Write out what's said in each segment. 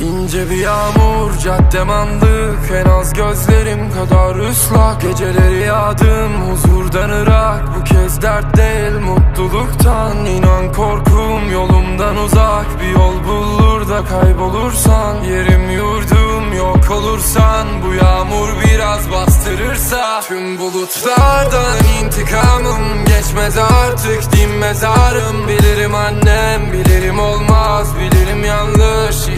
İnce bir yağmur caddem andık En az gözlerim kadar ıslak. Geceleri yağdım huzurdan ırak. Bu kez dert değil mutluluktan. İnan korkum yolumdan uzak. Bir yol bulur da kaybolursan. Yerim yurdum yok olursan. Bu yağmur biraz bastırırsa. Tüm bulutlardan intikamım Geçmez artık. Din mezarım. Bilirim annem bilirim olmaz. Bilirim yanlış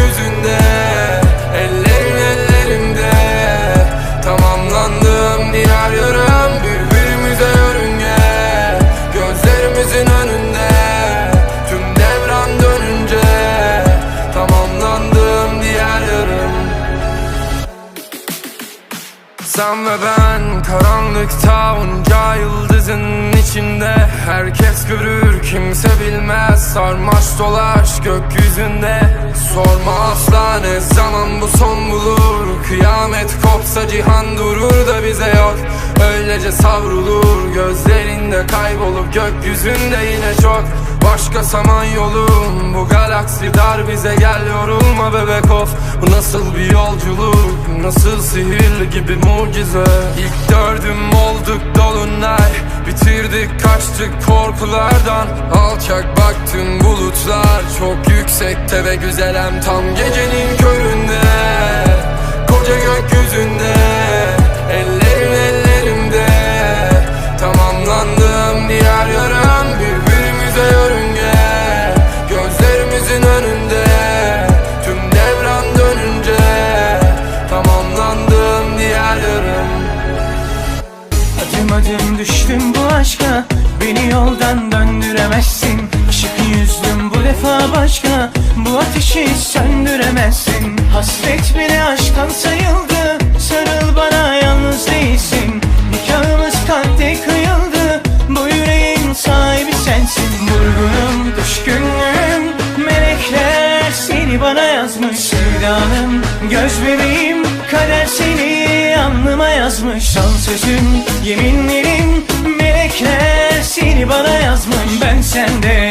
sen ve ben karanlıkta onca yıldızın içinde Herkes görür kimse bilmez. Sarmaş dolaş gökyüzünde. Sorma asla ne zaman bu son bulur. Kıyamet kopsa cihan durur da bize yok. Öylece savrulur gözlerinde kaybolup Gökyüzünde yine çok. Başka saman yolum Bu galaksi dar bize gel yorulma bebek of. Bu nasıl bir yolculuk Nasıl sihirli gibi mucize. İlk dördüm olduk dolunay Bitirdik kaçtık korkulardan. Alçak baktım bulutlar. Çok yüksekte ve güzelem Tam gecenin köründe. Koca gökyüzünde Adım düştüm bu aşka. Beni yoldan döndüremezsin. Işık yüzlüm bu defa başka. Bu ateşi söndüremezsin. Hasret bile aşktan sayıldı. Sarıl bana yalnız değilsin. Nikahımız kalpte kıyıldı. Bu yüreğin sahibi sensin. Vurgunum, düşkünlüğüm Melekler seni bana yazmış. Sevdanım, göz bebeğim Kader seni alnıma yazmış. Son sözüm, yeminlerim sende.